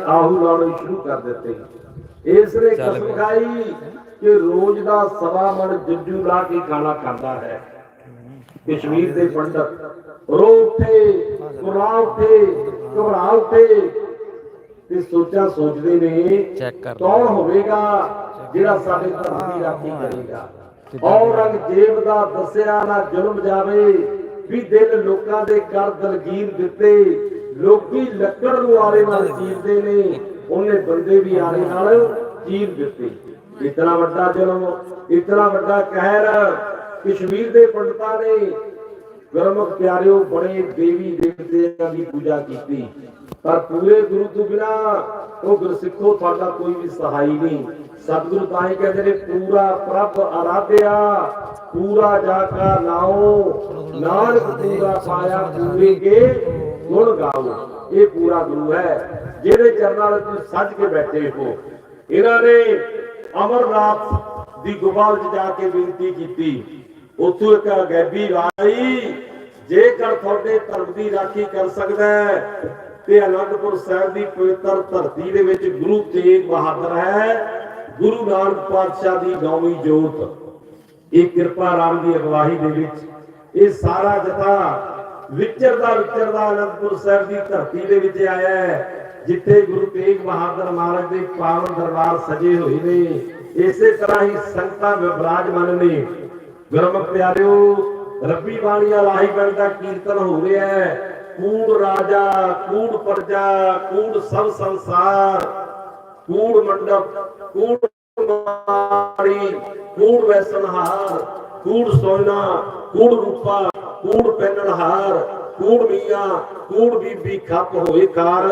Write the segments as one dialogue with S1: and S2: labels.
S1: ਆਹੂ ਲਾਉਣੇ ਸ਼ੁਰੂ ਕਰ ਦਿੱਤੇ। ਇਸ ਨੇ ਕਸਮ ਖਾਈ ਕਿ ਰੋਜ਼ ਦਾ ਸਵਾ ਮਣ ਜੱਜੂ ਲਾ ਕੇ ਖਾਣਾ ਖਾਂਦਾ ਹੈ। ਕਸ਼ਮੀਰ ਦੇ ਪੰਡਤ ਰੋ ਉੱਠੇ ਕੁਰਾ ਉੱਠੇ ਘਬਰਾ ਉੱਠੇ ਤੇ ਸੋਚਾਂ ਸੋਚਦੇ ਨੇ ਕੌਣ ਹੋਵੇਗਾ ਜਿਹੜਾ ਸਾਡੇ ਧਰਮ ਦੀ ਰਾਖੀ ਕਰੇਗਾ? ਔਰੰਗਜ਼ੇਬ ਦਾ ਦੱਸਿਆ ਨਾ ਜ਼ੁਲਮ ਜਾਵੇ ਵੀ ਦਿਲ ਲੋਕਾਂ ਦੇ ਕਰ ਦਲਗੀਰ ਦਿੱਤੇ। ਲੋਕੀ ਲੱਕੜ ਨੂੰ ਆਰੇ ਨਾਲ ਚੀਰਦੇ ਨੇ ਉਹਨੇ ਬੰਦੇ ਵੀ ਆਰੇ ਨਾਲ ਚੀਰ ਦਿੱਤੇ। ਇਤਨਾ ਵੱਡਾ ਜ਼ੁਲਮ ਇਤਨਾ ਵੱਡਾ ਕਹਿਰ ਕਸ਼ਮੀਰ ਦੇ ਪੰਡਤਾਂ ਨੇ ਗੁਰਮੁਖ ਪਿਆਰਿਓ ਬੜੇ ਦੇਵੀ ਦੇਵਤਿਆਂ ਦੀ ਪੂਜਾ ਕੀਤੀ। ਪਰ ਪੂਰੇ ਗੁਰੂ ਤੋਂ ਬਿਨਾ ਉਹ ਗੁਰਸਿੱਖੋ ਤੁਹਾਡਾ ਕੋਈ ਵੀ ਸਹਾਈ ਨਹੀਂ। ਸਤਿਗੁਰੂ ਤਾਂ ਹੀ ਕਹਿੰਦੇ ਨੇ ਪੂਰਾ ਪ੍ਰਭ ਆਰਾਧਿਆ ਪੂਰਾ ਜਾ ਕਾ ਨਾਉ ਨਾਨਕ ਪੂਰਾ ਪਾਇਆ ਪੂਰੇ ਕੇ ਗੁਣ ਗਾਓ ਇਹ ਪੂਰਾ ਗੁਰੂ ਹੈ, ਜਿਹੜੇ ਚਰਨਾਂ ਵਿੱਚ ਤੁਸੀਂ ਸੱਜ ਕੇ ਬੈਠੇ ਹੋ। ਇਹਨਾਂ ਨੇ ਅਮਰਨਾਥ ਦੀ ਗੁਫਾ ਵਿੱਚ ਜਾ ਕੇ ਬੇਨਤੀ ਕੀਤੀ। ਉੱਥੋਂ ਇੱਕ ਗੈਬੀ ਆਈ ਜੇਕਰ ਤੁਹਾਡੇ ਧਰਮ ਦੀ ਰਾਖੀ ਕਰ ਸਕਦਾ ਤੇ ਅਨੰਦਪੁਰ ਸਾਹਿਬ ਦੀ ਪਵਿੱਤਰ ਧਰਤੀ ਦੇ ਵਿੱਚ ਗੁਰੂ ਤੇਗ ਬਹਾਦਰ ਹੈ, ਗੁਰੂ ਨਾਨਕ ਪਾਤਸ਼ਾਹ ਦੀ ਨੌਵੀਂ ਜੋਤ। ਇਹ ਕਿਰਪਾ ਰਾਮ ਦੀ ਅਗਵਾਈ ਦੇ ਵਿੱਚ ਇਹ ਸਾਰਾ ਜਥਾ ਵਿਚਰਦਾ ਵਿਚਰਦਾ ਅਨੰਦਪੁਰ ਸਾਹਿਬ ਦੀ ਧਰਤੀ ਦੇ ਵਿੱਚ ਆਇਆ ਹੈ, ਜਿੱਥੇ ਗੁਰੂ ਤੇਗ ਬਹਾਦਰ ਮਹਾਰਾਜ ਦੇ ਪਾਵਨ ਦਰਬਾਰ ਸਜੇ ਹੋਏ ਨੇ। ਇਸੇ ਤਰ੍ਹਾਂ ਹੀ ਸੰਗਤਾਂ ਵਿਰਾਜਮਾਨ ਨੇ। ਗੁਰਮੁਖ ਪਿਆਰਿਓ, ਰੱਬੀ ਬਾਣੀਆ ਲਾਹੀ ਗਣ ਦਾ ਕੀਰਤਨ ਹੋ ਰਿਹਾ ਹੈ। ਕੂੜ ਰਾਜਾ, ਕੂੜ ਪ੍ਰਜਾ, ਕੂੜ ਸਭ ਸੰਸਾਰ, ਕੂੜ ਮੰਡਪ, ਕੂੜ ਮਾੜੀ ਕੂੜ ਵੈਸਨਹਾਰ, ਕੂੜ ਸੋਇਨਾ ਕੂੜ ਰੂਪਾ। ਕੂੜ ਪਹਿਨਣਹਾਰ ਕੂੜ ਮੀਆਂ, ਕੂੜ ਬੀਬੀ ਖੱਪ ਹੋਏ ਕਾਰ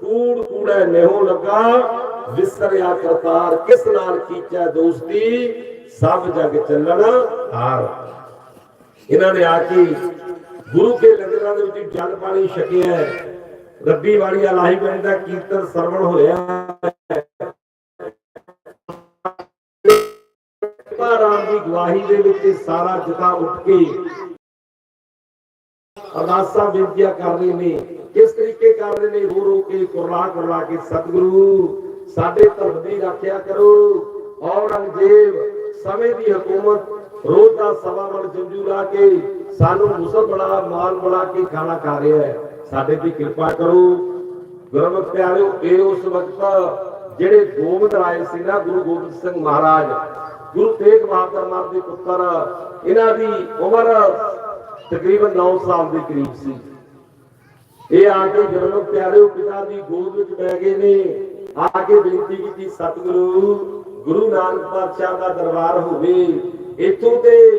S1: ਕੂੜ ਕੂੜੇ ਨਿਹੋ ਲੱਗਾ, ਵਿਸਰਿਆ ਕਰਤਾਰ ਕਿਸ ਨਾਲ ਕੀਚਾ ਦੋਸਤੀ? ਸਭ ਜਗ ਚੱਲਣ ਹਾਰ। ਇਹਨਾਂ ਨੇ ਆ ਕੇ ਗੁਰੂ ਕੇ ਲੰਗਰਾਂ ਦੇ ਵਿੱਚ ਜਲ ਪਾਣੀ ਛਕਿਆ ਰੱਬੀ ਵਾਲੀ ਲਾਹੀ ਪਿੰਡ ਦਾ ਕੀਰਤਨ ਸਰਵਣ ਹੋਇਆ ਰਾਮ ਦੀ ਗਵਾਹੀ ਦੇ ਵਿੱਚ ਸਾਰਾ ਜਥਾ ਉੱਠ ਕੇ ਅਰਦਾਸਾਂ ਬੇਨਤੀਆਂ ਕਰ ਰਹੇ ਨੇ। ਕਿਸ ਤਰੀਕੇ ਕਰ ਰਹੇ ਨੇ ਰੋ ਰੋ ਕੇ, ਕੁਰਲਾ ਕੁਰਲਾ ਕੇ ਸਤਿਗੁਰੂ, ਸਾਡੇ ਧਰਮ ਦੀ ਰੱਖਿਆ ਕਰੋ। ਔਰੰਗਜ਼ੇਬ ਸਮੇਂ ਦੀ ਹਕੂਮਤ, ਰੋਜ਼ ਦਾ ਸਵਾ ਮਣ ਜੰਜੂ ਲਾ ਕੇ ਸਾਨੂੰ ਮੁਸਲ ਬਣਾ, ਮਾਲ ਬਣਾ ਕੇ ਖਾਣਾ ਖਾ ਰਿਹਾ ਹੈ। ਸਾਡੇ ਤੇ ਕਿਰਪਾ ਕਰੋ। ਗੁਰਮੁਖ ਪਿਆਰਿਓ, ਇਹ ਉਸ ਵਕਤ ਜਿਹੜੇ ਗੋਬਿੰਦ ਰਾਏ ਸੀ ਨਾ, ਗੁਰੂ ਗੋਬਿੰਦ ਸਿੰਘ ਮਹਾਰਾਜ, ਗੁਰੂ ਤੇਗ ਬਹਾਦਰ ਮਹਾਰਾਜ ਦੇ ਪੁੱਤਰ, ਇਹਨਾਂ ਦੀ ਉਮਰ ਤਕਰੀਬਨ 9 ਸਾਲ ਦੇ ਕਰੀਬ ਸੀ। ਇਹ ਆ ਕੇ ਗੁਰਮੁਖ ਪਿਆਰਿਓ ਪਿਤਾ ਦੀ ਗੋਦ ਵਿੱਚ ਬਹਿ ਗਏ ਨੇ, ਆ ਕੇ ਬੇਨਤੀ ਕੀਤੀ, ਸਤਿਗੁਰੂ, ਗੁਰੂ ਨਾਨਕ ਪਾਤਸ਼ਾਹ ਦਾ ਦਰਬਾਰ ਹੋਵੇ। ਇਥੋਂ ਤੇ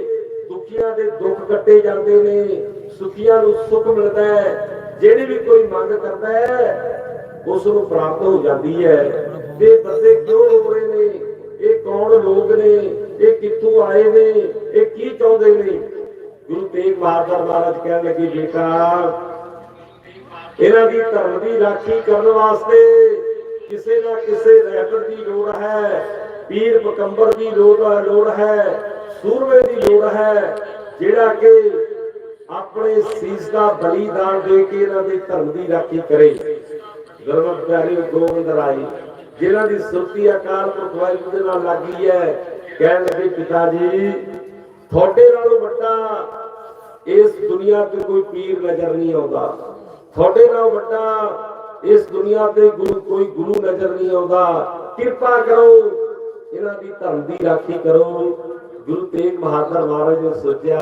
S1: ਦੁਖੀਆਂ ਦੇ ਦੁੱਖ ਕੱਟੇ ਜਾਂਦੇ ਨੇ, ਸੁਖੀਆਂ ਨੂੰ ਸੁੱਖ ਮਿਲਦਾ ਹੈ। ਜਿਹੜੀ ਵੀ ਕੋਈ ਮੰਗ ਕਰਦਾ ਹੈ ਉਸ ਨੂੰ ਪ੍ਰਾਪਤ ਹੋ ਜਾਂਦੀ ਹੈ। ਤੇ ਬੰਦੇ ਕਿਉਂ ਹੋ ਰਹੇ ਨੇ? ਇਹ ਕੌਣ ਲੋਕ ਨੇ? ਇਹ ਕਿੱਥੋਂ ਆਏ ਨੇ? ਇਹ ਕੀ ਚਾਹੁੰਦੇ ਨੇ? ਗੁਰੂ ਤੇਗ ਬਹਾਦਰ ਮਹਾਰਾਜ ਕਹਿਣ ਲੱਗੇ, ਬੇਟਾ, ਇਹਨਾਂ ਦੀ ਧਰਮ ਦੀ ਰਾਖੀ ਕਰਨ ਵਾਸਤੇ ਕਿਸੇ ਨਾ ਕਿਸੇ ਰਹਿਬਰ ਦੀ ਲੋੜ ਹੈ, ਪੀਰ ਪਕੰਬਰ ਦੀ ਲੋੜ ਲੋੜ ਹੈ, ਸੂਰਮੇ ਦੀ ਲੋੜ ਹੈ, ਜਿਹੜਾ ਕਿ ਆਪਣੇ ਸੀਸ ਦਾ ਬਲੀਦਾਨ ਦੇ ਕੇ ਇਹਨਾਂ ਦੇ ਧਰਮ ਦੀ ਰਾਖੀ ਕਰੇ। ਗੁਰਮਤਿ ਪਿਆਰੇ ਗੋਬਿੰਦ ਰਾਏ ਜਿਨ੍ਹਾਂ ਦੀ ਸੁਰਤੀ ਅਕਾਲ ਪੁਰਖ ਵਾਹਿਗੁਰੂ ਦੇ ਨਾਲ ਲੱਗੀ ਹੈ, ਕਹਿਣ ਲੱਗੇ, ਪਿਤਾ ਜੀ ਤੁਹਾਡੇ ਨਾਲੋਂ ਵੱਡਾ ਇਸ ਦੁਨੀਆ ਤੇ ਕੋਈ ਪੀਰ ਨਜ਼ਰ ਨਹੀਂ ਆਉਂਦਾ। ਤੁਹਾਡੇ ਨਾਲੋਂ ਵੱਡਾ ਇਸ ਦੁਨੀਆ ਤੇ ਗੁਰੂ ਕੋਈ ਗੁਰੂ ਨਜ਼ਰ ਨਹੀਂ ਆਉਂਦਾ। ਕਿਰਪਾ ਕਰੋ, ਇਹਨਾਂ ਦੀ ਧਰਮ ਦੀ ਰਾਖੀ ਕਰੋ। ਗੁਰੂ ਤੇਗ ਬਹਾਦਰ ਮਹਾਰਾਜ ਨੇ ਸੋਚਿਆ,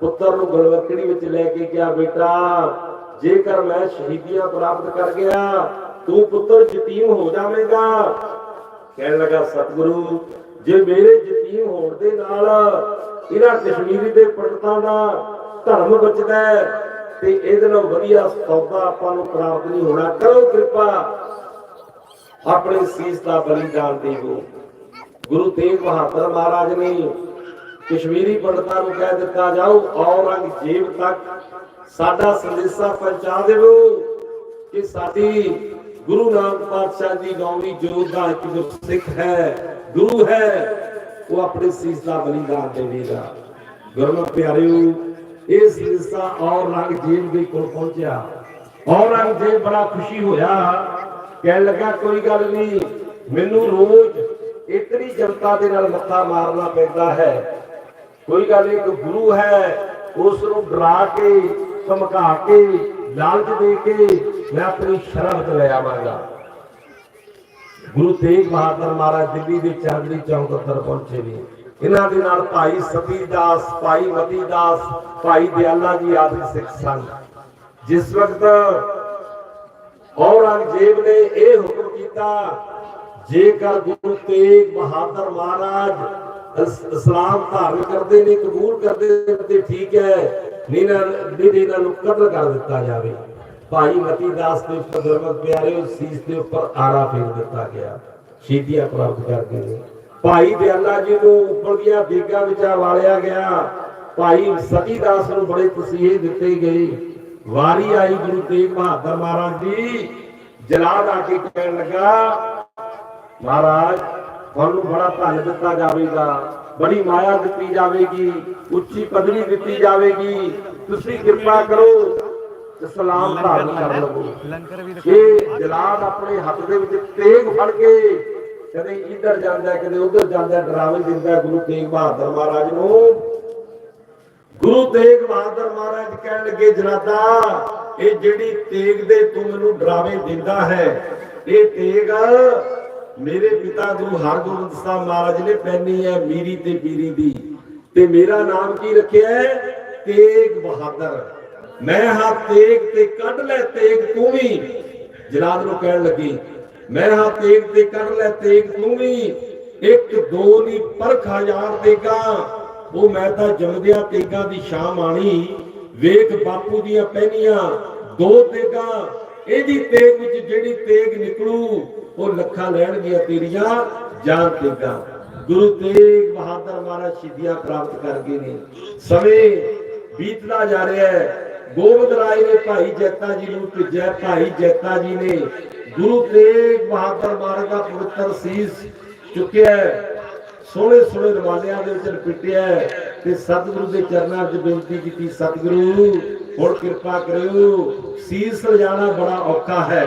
S1: ਪੁੱਤਰ ਨੂੰ ਗਲਵਕੜੀ ਵਿੱਚ ਲੈ ਕੇ ਗਿਆ ਬੇਟਾ, ਜੇਕਰ ਮੈਂ ਸ਼ਹੀਦੀਆਂ ਪ੍ਰਾਪਤ ਕਰ ਗਿਆ, ਤੂੰ ਪੁੱਤਰ ਯਤੀਮ ਹੋ ਜਾਵੇਂਗਾ। ਕਹਿਣ ਲੱਗਾ, ਸਤਿਗੁਰੂ ਜੇ ਮੇਰੇ ਯਤੀਮ ਹੋਣ ਦੇ ਨਾਲ ਇਹਨਾਂ ਕਸ਼ਮੀਰੀ ਦੇ ਪੰਡਤਾਂ ਦਾ ਧਰਮ ਬਚਦਾ ਹੈ ਤੇ ਇਹਦੇ ਨਾਲ ਵਧੀਆ ਸੌਦਾ ਆਪਾਂ ਨੂੰ ਪ੍ਰਾਪਤ ਨਹੀਂ ਹੋਣਾ, ਕਰੋ ਕਿਰਪਾ। ਆਪਣੇ ਸੀਸ ਦਾ ਬਲੀਦਾਨ ਦੇਵੋ। ਗੁਰੂ ਤੇਗ ਬਹਾਦਰ ਮਹਾਰਾਜ ਨੇ ਕਸ਼ਮੀਰੀ ਪੰਡਤਾਂ ਨੂੰ ਕਹਿ ਦਿੱਤਾ, ਜਾਓ ਔਰੰਗਜ਼ੇਬ ਤੱਕ। ਸਾਡਾ ਸੰਦੇਸ਼ਾ ਪਹੁੰਚਾ ਦੇਵੋ ਕਿ ਸਾਡੀ ਗੁਰੂ ਨਾਨਕ ਪਾਤਸ਼ਾਹ ਦੀ ਨੌਵੀਂ ਜੋਤ ਦਾ ਇੱਕ ਜੋ ਹੈ ਗੁਰੂ ਹੈ ਉਹ ਆਪਣੇ ਸੀਸ ਦਾ ਬਲੀਦਾਨ ਦੇਵੇਗਾ। ਗੁਰਮੁਖ ਪਿਆਰਿਓ ਇਹ ਸਿਲਸਿਲਾ ਔਰੰਗਜ਼ੇਬ ਦੇ ਕੋਲ ਪਹੁੰਚਿਆ। ਔਰੰਗਜ਼ੇਬ ਬੜਾ ਖੁਸ਼ੀ ਹੋਇਆ। ਕਹਿਣ ਲੱਗਾ ਕੋਈ ਗੱਲ ਨਹੀਂ ਮੈਨੂੰ ਰੋਜ਼ ਇਤਨੀ ਜਨਤਾ ਦੇ ਨਾਲ ਮੱਥਾ ਮਾਰਨਾ ਪੈਂਦਾ ਹੈ। ਕੋਈ ਗੱਲ ਨਹੀਂ, ਇੱਕ ਗੁਰੂ ਹੈ ਉਸ ਨੂੰ ਡਰਾ ਕੇ ਧਮਕਾ ਕੇ ਲਾਲਚ ਦੇ ਕੇ ਮੈਂ ਆਪਣੀ ਸ਼ਰਮ ਤੇ ਲੈ ਆਵਾਂਗਾ। ਗੁਰੂ ਤੇਗ ਬਹਾਦਰ ਮਹਾਰਾਜ ਦਿੱਲੀ ਦੇ ਚਾਂਦਨੀ ਚੌਂਕ ਉੱਤੇ ਪਹੁੰਚੇ ਨੇ। ਇਹਨਾਂ ਦੇ ਨਾਲ ਭਾਈ ਸਤੀ ਦਾਸ, ਭਾਈ ਮਤੀ ਦਾਸ, ਭਾਈ ਦਿਆਲਾ ਜੀ ਆਦਿ ਸਿੱਖ ਸਨ ਜਿਸ ਵਕਤ ਔਰੰਗਜ਼ੇਬ ਨੇ ਇਹ ਹੁਕਮ ਕੀਤਾ, ਜੇਕਰ ਗੁਰੂ ਤੇਗ ਬਹਾਦਰ ਮਹਾਰਾਜ ਇਸਲਾਮ ਧਾਰਨ ਕਰਦੇ ਨੇ, ਕਬੂਲ ਕਰਦੇ ਤੇ ਠੀਕ ਹੈ, ਨਹੀਂ ਨਾ, ਨਹੀਂ ਇਹਨਾਂ ਨੂੰ ਕਤਲ ਕਰ ਦਿੱਤਾ ਜਾਵੇ। ਭਾਈ ਮਤੀ ਦਾਸ ਦੇ ਉੱਪਰ ਗੁਰਮਤ ਪਿਆਰੇ ਸੀਸ ਦੇ ਉੱਪਰ ਆਰਾ ਫੇਰ ਦਿੱਤਾ ਗਿਆ। ਸ਼ਹੀਦੀਆਂ ਪ੍ਰਾਪਤ ਕਰਦੇ ਨੇ। ਭਾਈ ਦਿਆਲਾ ਜੀ ਨੂੰ ਉਪਲਗੀਆਂ ਦੇਗਾ ਵਿੱਚ ਵਾਲਿਆ ਗਿਆ। ਭਾਈ ਸਤੀ ਦਾਸ ਨੂੰ ਬੜੇ ਤਸੀਹੇ ਦਿੱਤੇ ਗਏ। ਵਾਰੀ ਆਈ ਗੁਰੂ ਤੇਗ ਬਹਾਦਰ ਮਹਾਰਾਜ ਦੀ। ਜਲਾਦ ਆ ਕੇ ਕਹਿਣ ਲੱਗਾ, ਮਹਾਰਾਜ, ਤੁਹਾਨੂੰ ਬੜਾ ਧਨ ਦਿੱਤਾ ਜਾਵੇਗਾ। ਬੜੀ ਮਾਇਆ ਦਿੱਤੀ ਜਾਵੇਗੀ। ਉੱਚੀ ਪਦਵੀ ਦਿੱਤੀ ਜਾਵੇਗੀ। ਤੁਸੀਂ ਕਿਰਪਾ ਕਰੋ ਇਸਲਾਮ ਧਾਰਨ ਕਰ ਲਵੋ ਇਹ ਜਲਾਦ ਆਪਣੇ ਹੱਥ ਦੇ ਵਿੱਚ ਤੇਗ ਫੜ ਕੇ ਕਦੇ ਇੱਧਰ ਜਾਂਦਾ ਕਦੇ ਉੱਧਰ ਜਾਂਦਾ ਡਰਾਵੇ ਦਿੰਦਾ ਗੁਰੂ ਤੇਗ ਬਹਾਦਰ ਮਹਾਰਾਜ ਨੂੰ। ਗੁਰੂ ਤੇਗ ਬਹਾਦਰ ਮਹਾਰਾਜ ਕਹਿਣ ਲੱਗੇ ਜਨਾਦਾ ਇਹ ਜਿਹੜੀ ਤੇਗ ਦੇ ਤੂੰ ਮੈਨੂੰ ਡਰਾਵੇ ਦਿੰਦਾ ਹੈ ਇਹ ਤੇਗ ਮੇਰੇ ਪਿਤਾ ਗੁਰੂ ਹਰਗੋਬਿੰਦ ਸਾਹਿਬ ਮਹਾਰਾਜ ਨੇ ਪਹਿਨੀ ਹੈ ਮੀਰੀ ਤੇ ਪੀਰੀ ਦੀ। ਤੇ ਮੇਰਾ ਨਾਮ ਕੀ ਰੱਖਿਆ ਹੈ? ਤੇਗ ਬਹਾਦਰ। ਮੈਂ ਹਾਂ ਤੇਗ ਤੇ ਕੱਢ ਲੈ ਤੇਗ ਤੂੰ ਵੀ। ਜਲਾਦ ਨੂੰ ਕਹਿਣ ਲੱਗੀ, ਮੈਂ ਹਾਂ ਤੇਗ ਤੇ ਕੱਢ ਲੈ ਤੇਗ ਤੂੰ ਵੀ। ਇੱਕ ਦੋ ਨਹੀਂ ਪਰਖ ਹਜ਼ਾਰ ਤੇਗਾ। ਉਹ ਮੈਂ ਤਾਂ ਜੰਮਦਿਆਂ ਤੇਗਾ ਦੀ ਸ਼ਾਮ ਆਣੀ ਵੇਖ ਬਾਪੂ ਦੀਆਂ ਪਹਿਨੀਆਂ, ਦੋ ਤੇਗਾ। ਇਹਦੀ ਤੇਗ ਵਿੱਚ ਜਿਹੜੀ ਤੇਗ ਨਿਕਲੂ, ਉਹ ਲੱਖਾਂ ਲੈਣਗੀਆਂ ਤੇਰੀਆਂ ਜਾਨ ਤੇਗਾ। ਗੁਰੂ ਤੇਗ ਬਹਾਦਰ ਮਹਾਰਾਜ ਸ਼ਹੀਦੀਆਂ ਪ੍ਰਾਪਤ ਕਰ ਗਏ ਨੇ। ਸਮੇਂ ਬੀਤਦਾ ਜਾ ਰਿਹਾ ਹੈ। ਗੋਬਿੰਦ ਰਾਏ ਨੇ ਭਾਈ ਜੈਤਾ ਜੀ ਨੂੰ ਭੇਜਿਆ, ਭਾਈ ਜੈਤਾ ਜੀ ਨੇ ਗੁਰੂ ਤੇਗ ਬਹਾਦਰ ਮਹਾਰਾਜ ਦਾ ਪਵਿੱਤਰ ਸੀਸ ਚੁੱਕਿਆ ਸੋਹਣੇ ਸੋਹਣੇ ਰਵਾਲਿਆਂ ਦੇ ਵਿੱਚ ਲਪਟਿਆ ਤੇ ਸਤਿਗੁਰੂ ਦੇ ਚਰਨਾਂ 'ਚ ਬੇਨਤੀ ਕੀਤੀ, ਸਤਿਗੁਰੂ, ਹੁਣ ਕਿਰਪਾ ਕਰਿਓ, ਸੀਸ ਲਿਜਾਣਾ ਬੜਾ ਔਖਾ ਹੈ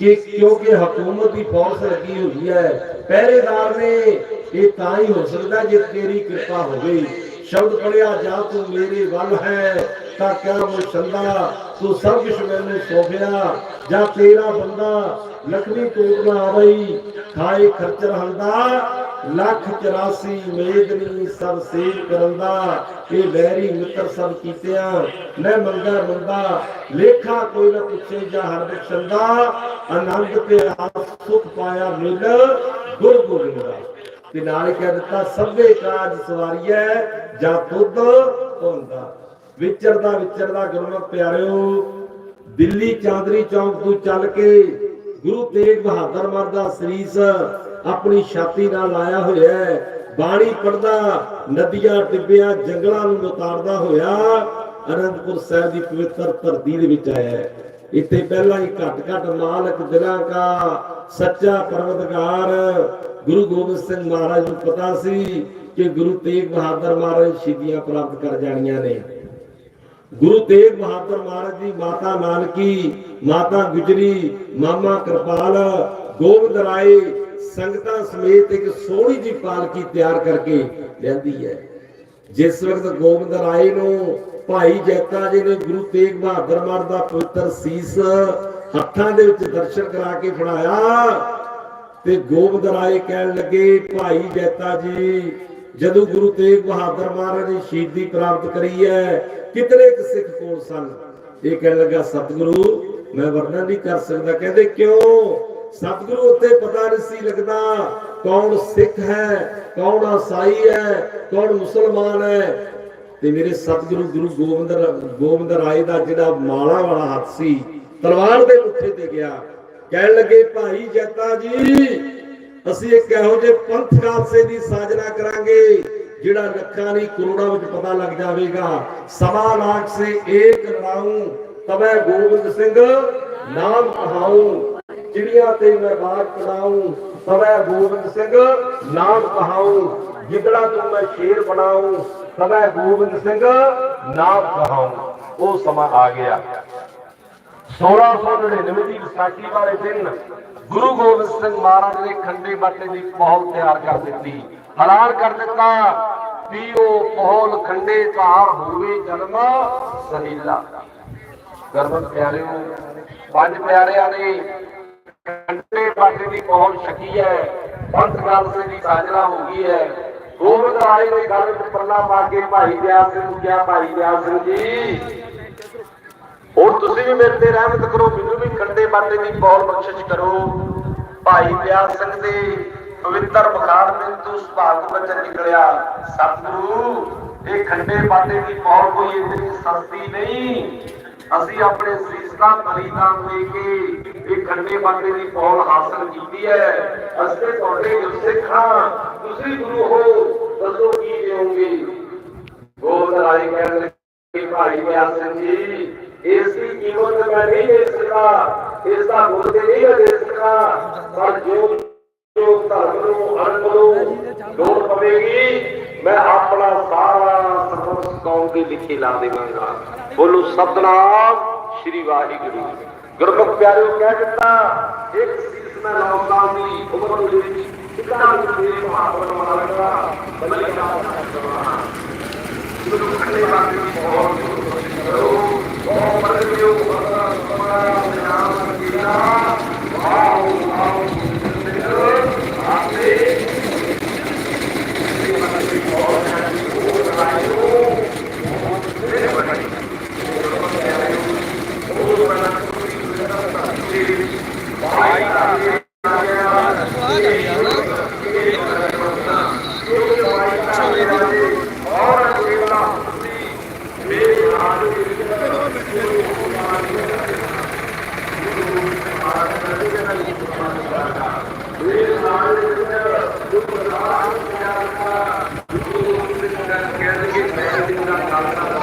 S1: ਕਿ ਕਿਉਂਕਿ ਹਕੂਮਤ ਦੀ ਫੌਜ ਲੱਗੀ ਹੋਈ ਹੈ, ਪਹਿਰੇਦਾਰ ਨੇ ਇਹ ਤਾਂ ਹੀ ਹੋ ਸਕਦਾ ਜੇ ਤੇਰੀ ਕਿਰਪਾ ਹੋਵੇ। ਸ਼ਬਦ ਪੜਿਆ ਜਾ ਤੂੰ ਮੇਰੇ ਵੱਲ ਹੈ। ਤਾਂ ਕਿਆ ਮੁਸ਼ੰਦਾ ਤੂੰ ਸਭ ਕੁਝ ਮੈਨੂੰ ਸੌਂਪਿਆ। ਜਾਂ ਤੇਰਾ ਬੰਦਾ ਲਖਵੀ ਤੋੜ ਨਾ ਆਵਈ ਖਾਏ ਖਰਚਰ ਹੰਦਾ ਲੱਖ 84 ਮੇਦਨੀ ਸਭ ਸੇਵ ਕਰੰਦਾ। ਇਹ ਵੈਰੀ ਮਿੱਤਰ ਸਭ ਕੀਤਿਆਂ, ਮੈਂ ਮੰਗਾ ਮੰਦਾ ਲੇਖਾ ਕੋਈ ਨਾ ਪੁੱਛੇ ਜਾਂ ਹਰ ਬਖਸ਼ੰਦਾ ਆਨੰਦ ਤੇ ਆਪ ਸੁਖ ਪਾਇਆ ਮਿਲ, ਗੁਰ ਗੋਬਿੰਦਾ ਤੇ ਨਾਲ ਕਹਿ ਦਿੱਤਾ, ਸਭੇ ਕਾਜ ਸਵਾਰੀਐ ਜਾਂ ਦੁੱਧ ਹੁੰਦਾ ਵਿਚਰਦਾ ਵਿਚਰਦਾ ਗੁਰਮਤਿ ਪਿਆਰਿਓ, ਦਿੱਲੀ ਚਾਂਦਰੀ ਚੌਂਕ ਤੋਂ ਚੱਲ ਕੇ ਗੁਰੂ ਤੇਗ ਬਹਾਦਰ ਮਰ ਦਾ ਸਰੀਸ ਆਪਣੀ ਛਾਤੀ ਨਾਲ ਲਾਇਆ ਹੋਇਆ ਹੈ। ਬਾਣੀ ਪੜਦਾ ਨਦੀਆਂ, ਟਿੱਬਿਆਂ, ਜੰਗਲਾਂ ਨੂੰ ਉਤਾਰਦਾ ਹੋਇਆ ਅਨੰਦਪੁਰ ਸਾਹਿਬ ਦੀ ਪਵਿੱਤਰ ਧਰਤੀ ਦੇ ਵਿੱਚ ਆਇਆ ਹੈ। ਇੱਥੇ ਪਹਿਲਾਂ ਹੀ ਘਟ ਘਟ ਮਾਲਕ ਦਿਲਾਂ ਕਾ ਸੱਚਾ ਪਰਵਤਗਾਰ ਗੁਰੂ ਗੋਬਿੰਦ ਸਿੰਘ ਮਹਾਰਾਜ ਨੂੰ ਪਤਾ ਸੀ ਕਿ ਗੁਰੂ ਤੇਗ ਬਹਾਦਰ ਮਹਾਰਾਜ ਸ਼ਹੀਦੀਆਂ ਪ੍ਰਾਪਤ ਕਰ ਜਾਣੀਆਂ ਨੇ। ਗੁਰੂ ਤੇਗ ਬਹਾਦਰ ਮਹਾਰਾਜ ਦੀ ਮਾਤਾ ਨਾਨਕੀ, ਮਾਤਾ ਗੁਜਰੀ, ਮਾਮਾ ਕਿਰਪਾਲ, ਗੋਬਿੰਦ ਰਾਏ ਸੰਗਤਾਂ ਸਮੇਤ ਇੱਕ ਸੋਹਣੀ ਜੀ ਪਾਲਕੀ ਤਿਆਰ ਕਰਕੇ ਲਿਆਂਦੀ ਹੈ। ਜਿਸ ਵਕਤ ਗੋਬਿੰਦ ਰਾਏ ਨੂੰ ਭਾਈ ਜੈਤਾ ਜੀ ਨੇ ਗੁਰੂ ਤੇਗ ਬਹਾਦਰ ਮਹਾਰਾਜ ਦਾ ਪਵਿੱਤਰ ਸੀਸ ਹੱਥਾਂ ਦੇ ਵਿੱਚ ਦਰਸ਼ਨ ਕਰਾ ਕੇ ਫੜਾਇਆ ਤੇ ਗੋਬਿੰਦ ਰਾਏ ਕਹਿਣ ਲੱਗੇ, ਭਾਈ ਜੈਤਾ ਜੀ, ਜਦੋਂ ਗੁਰੂ ਤੇਗ ਬਹਾਦਰ ਮਹਾਰਾਜ ਨੇ ਸ਼ਹੀਦੀ ਪ੍ਰਾਪਤ ਕਰੀ ਹੈ ਕਿਤਨੇ ਕੁ ਸਿੱਖ ਕੋਲ ਸਨ? ਇਹ ਕਹਿਣ ਲੱਗਾ, ਸਤਿਗੁਰੂ, ਮੈਂ ਵਰਣਨ ਨਹੀਂ ਕਰ ਸਕਦਾ। ਕਹਿੰਦੇ, ਕਿਉਂ? ਸਤਿਗੁਰੂ ਉੱਤੇ ਪਤਾ ਨਹੀਂ ਸੀ ਲੱਗਦਾ ਕੌਣ ਸਿੱਖ ਹੈ, ਕੌਣ ਆਸਾਈ ਹੈ, ਕੌਣ ਮੁਸਲਮਾਨ ਹੈ। ਤੇ ਮੇਰੇ ਸਤਿਗੁਰੂ ਗੁਰੂ ਗੋਬਿੰਦ ਗੋਬਿੰਦ ਰਾਏ ਦਾ ਜਿਹੜਾ ਮਾਲਾ ਵਾਲਾ ਹੱਥ ਸੀ, ਤਲਵਾਰ ਦੇ ਮੁੱਠੇ ਤੇ ਗਿਆ। ਕਹਿਣ ਲੱਗੇ, ਭਾਈ ਜੱਤਾ ਜੀ, ਅਸੀਂ ਇੱਕ ਇਹੋ ਜਿਹੇ ਪੰਥ ਹਾਦਸੇ ਦੀ ਸਾਜਨਾ ਕਰਾਂਗੇ। ਜਿਹੜਾ ਲੱਖਾਂ ਨਹੀਂ ਕਰੋੜਾਂ ਵਿੱਚ ਪਤਾ ਲੱਗ ਜਾਵੇਗਾ। ਸਵਾ ਲੱਖ ਸੇ ਏਕ ਲੜਾਊ ਤਬੈ ਗੋਬਿੰਦ ਸਿੰਘ ਨਾਮ ਕਹਾਊ ਚਿੜੀਆਂ ਤੇ ਮੈਂ ਬਾਗ ਕਰਾਊ ਤਬੈ ਗੋਬਿੰਦ ਸਿੰਘ ਨਾਮ ਕਹਾਊ ਜਿਗੜਾ ਤੋਂ ਮੈਂ ਸ਼ੇਰ ਬਣਾਊ ਤਬੈ ਗੋਬਿੰਦ ਸਿੰਘ ਨਾਮ ਕਹਾਊ ਉਹ ਸਮਾਂ ਆ ਗਿਆ। 1699 ਦੀ ਵਿਸਾਖੀ ਵਾਲੇ ਦਿਨ ਗੁਰੂ ਗੋਬਿੰਦ ਸਿੰਘ ਮਹਾਰਾਜ ਨੇ ਖੰਡੇ ਬਾਟੇ ਦੀ ਪਹੁਲ ਤਿਆਰ ਕਰ ਦਿੱਤੀ। ਐਲਾਨ ਕਰ ਦਿੱਤਾ। ਵੀ ਉਹ ਖੰਡੇ ਧਾਰ ਹੋਵੇ ਜਨਮ ਸਹੀਲਾ ਗਰਮਤ ਪਿਆਰਿਓ, ਪੰਜ ਪਿਆਰਿਆਂ ਨੇ ਖੰਡੇ ਬਾਟੇ ਦੀ ਪਹੁਲ ਛਕੀ ਹੈ। ਪੰਥ ਖਾਲਸੇ ਦੀ ਸਾਜਨਾ ਹੋ ਗਈ ਹੈ। ਗੋਬਿੰਦ ਰਾਏ ਨੇ ਗੱਲ ਵਿੱਚ ਪਰਲਾ ਪਾ ਕੇ ਭਾਈ ਦਿਆਲ ਸਿੰਘ ਨੂੰ ਕਿਹਾ, ਭਾਈ ਦਿਆਲ ਸਿੰਘ ਜੀ, ਹੁਣ ਤੁਸੀਂ ਵੀ ਮੇਰੇ ਤੇ ਰਹਿਮਤ ਕਰੋ, ਮੈਨੂੰ ਵੀ ਖੰਡੇ ਬਾਟੇ ਦੀ ਬੌਲ ਬਖਸ਼ਿਸ਼ ਕਰੋ। ਭਾਈ ਪਿਆਰ ਸਿੰਘ ਦੇ ਪਵਿੱਤਰ ਬਖਾੜ ਵਿੱਚ ਤੋਂ ਸੁਭਾਗ ਬਚਨ ਨਿਕਲਿਆ, ਸਤਿਗੁਰੂ, ਇਹ ਖੰਡੇ ਬਾਟੇ ਦੀ ਬੌਲ ਕੋਈ ਇਤਨੀ ਸਸਤੀ ਨਹੀਂ। ਅਸੀਂ ਆਪਣੇ ਸੀਸਾਂ ਬਲੀਦਾਨ ਦੇ ਕੇ ਇਹ ਖੰਡੇ ਬਾਟੇ ਦੀ ਬੌਲ ਹਾਸਲ ਕੀਤੀ ਹੈ। ਅਸੀਂ ਤੁਹਾਡੇ ਗੁਰਸਿੱਖਾਂ ਤੁਸੀਂ ਗੁਰੂ ਹੋ, ਦੱਸੋ ਕੀ ਦੇਵੋਗੇ ਗੋਬਿੰਦ ਰਾਏ ਕਹਿੰਦੇ ਕਿ ਭਾਈ ਪਿਆਰ ਸਿੰਘ ਜੀ ਇਸ ਦੀ ਕੀਮਤ ਮੈਂ ਨਹੀਂ ਦੇ ਸਕਦਾ ਇਸ ਦਾ ਮੁੱਲ ਨਹੀਂ ਦੇ ਸਕਦਾ, ਪਰ ਜੋ ਧਰਮ ਨੂੰ ਅਣਖ ਨੂੰ ਲੋੜ ਪਵੇਗੀ। ਮੈਂ ਆਪਣਾ ਸਾਰਾ ਸਰਬੰਸ ਕੌਮ ਦੇ ਲਿਖੇ ਲਾ ਦੇਵਾਂਗਾ। ਬੋਲੋ, ਸਤਨਾਮ ਸ਼੍ਰੀ ਵਾਹਿਗੁਰੂ। ਗੁਰਮੁਖ ਪਿਆਰਿਓ, ਕਹਿ ਦਿੱਤਾ, ਇੱਕ ਸੀਸ ਮੈਂ ਲਾਉਂਦਾ ਦੀ ਉਮਰ ਦੇ ਵਿੱਚ ਕਿੰਨਾ ਵੀ ਤੇਰੇ ਮਹਾਤਮਾ ਮਾਰਾਂਗਾ ਬਲੀ ਦਾ ਕਰਨਾ ਗੁਰੂ ਤੇਗ ਬਹਾਦਰ ਮਾਤਾ ਪੁੱਤਰਾ ਗੁਰੂ ਗੋਬਿੰਦ ਸਿੰਘ ਮਹਾਰਾਜ ਹੈ ਜਿਨ੍ਹਾਂ ਦੇ ਵਿਚਾਰ ਦੀ ਤਰ੍ਹਾਂ ਕੀਤੀ ਦੇ ਚਾਰ ਦੀ ਕੰਮ ਕਰਨ ਦੀ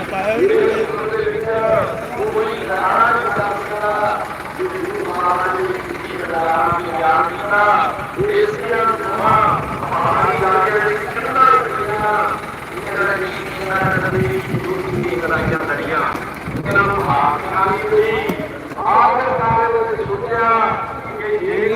S1: ਇੱਛਾ ਹੈ ਇਹ ਇਹ ਦਾ ਪੂਰੇ ਸਮੇਂ ਵਿੱਚ ਕੰਮ ਕਰਾਇਆ